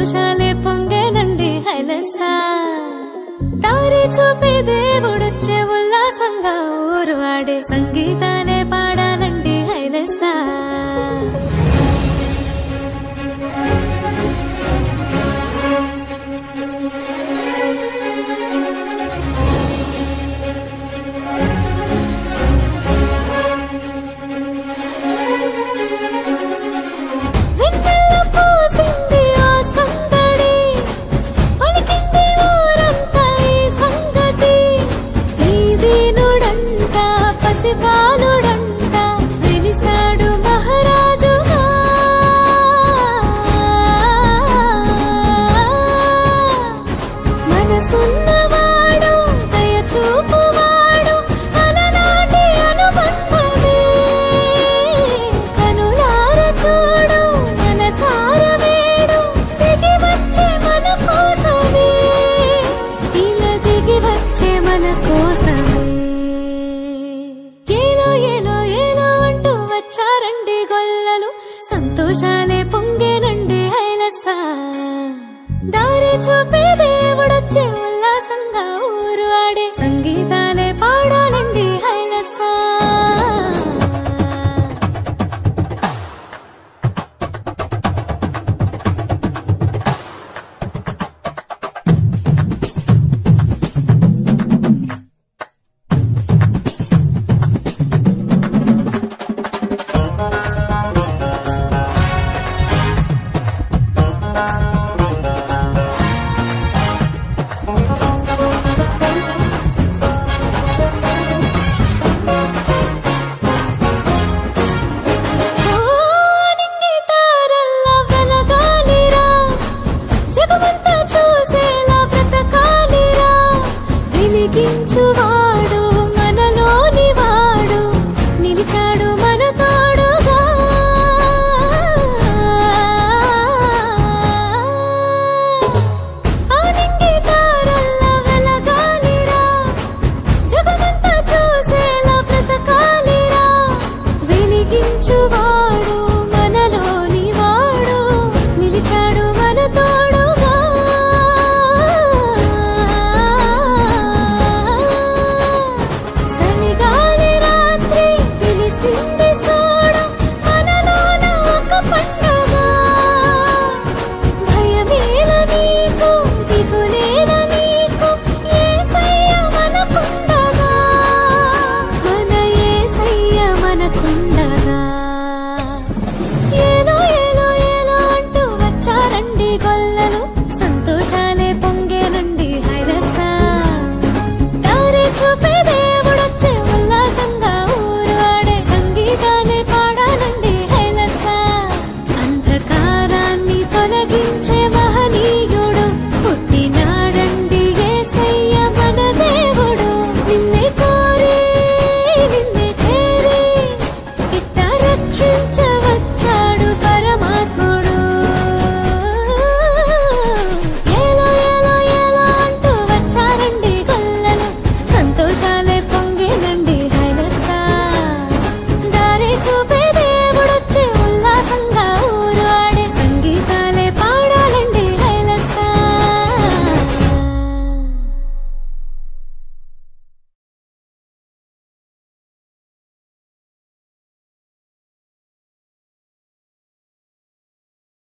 దోషాలే పొంగేనండి హైలసా దారి చూపే దేవుడొచ్చే ఉల్లాసంగా ఊరువాడే సంగీతా దోషాలే పొంగేనండి హైలసా. దారి చూపేది